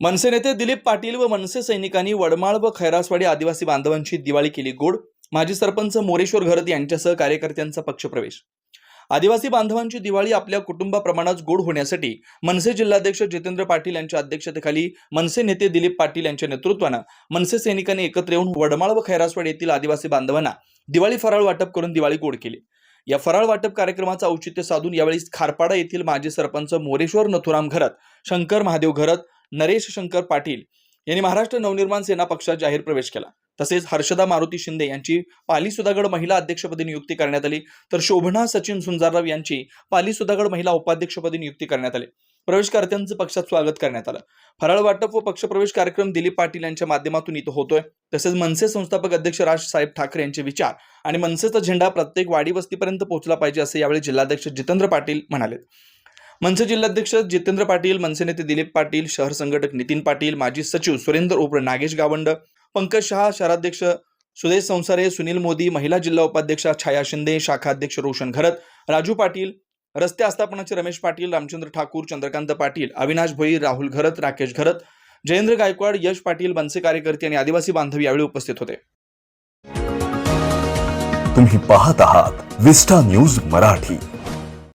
मनसे नेते दिलीप पाटील व मनसे सैनिकांनी वडमाळ व खैरासवाडी आदिवासी बांधवांची दिवाळी केली गोड. माजी सरपंच मोरेश्वर घरत यांच्यासह कार्यकर्त्यांचा पक्षप्रवेश. आदिवासी बांधवांची दिवाळी आपल्या कुटुंबाप्रमाणेच गोड होण्यासाठी मनसे जिल्हाध्यक्ष जितेंद्र पाटील यांच्या अध्यक्षतेखाली मनसे नेते दिलीप पाटील यांच्या नेतृत्वानं मनसे सैनिकांनी एकत्र येऊन वडमाळ व खैरासवाडी येथील आदिवासी बांधवांना दिवाळी फराळ वाटप करून दिवाळी गोड केली. या फराळ वाटप कार्यक्रमाचं औचित्य साधून यावेळी खारपाडा येथील माजी सरपंच मोरेश्वर नथुराम घरत शंकर महादेव घरत नरेश शंकर पाटील यांनी महाराष्ट्र नवनिर्माण सेना पक्षात जाहीर प्रवेश केला. तसेच हर्षदा मारुती शिंदे यांची पाली सुधागड महिला अध्यक्षपदी नियुक्ती करण्यात आली. तर शोभना सचिन सुंजारराव यांची पाली सुधागड महिला उपाध्यक्षपदी नियुक्ती करण्यात आली. प्रवेशकर्त्यांचं पक्षात स्वागत करण्यात आलं. फराळ वाटप व पक्षप्रवेश कार्यक्रम दिलीप पाटील यांच्या माध्यमातून इथं होतोय. तसेच मनसे संस्थापक अध्यक्ष राज साहेब ठाकरे यांचे विचार आणि मनसेचा झेंडा प्रत्येक वाडी वस्तीपर्यंत पोहोचला पाहिजे असे यावेळी जिल्हाध्यक्ष जितेंद्र पाटील म्हणाले. मनसे जिल्हाध्यक्ष जितेंद्र पाटील मनसे नेते दिलीप पाटील शहर संघटक नितीन पाटील माजी सचिव सुरेंद्र उप्र नागेश गावंड पंकज शहा शहराध्यक्ष सुदेश संसारे सुनील मोदी महिला जिल्हा उपाध्यक्षा छाया शिंदे शाखा अध्यक्ष रोशन घरत राजू पाटील रस्ते आस्थापनाचे रमेश पाटील रामचंद्र ठाकूर चंद्रकांत पाटील अविनाश भोई राहुल घरत राकेश घरत जयेंद्र गायकवाड यश पाटील मनसे कार्यकर्ते आणि आदिवासी बांधव यावेळी उपस्थित होते. तुम्ही पाहत आहात विस्टा न्यूज मराठी.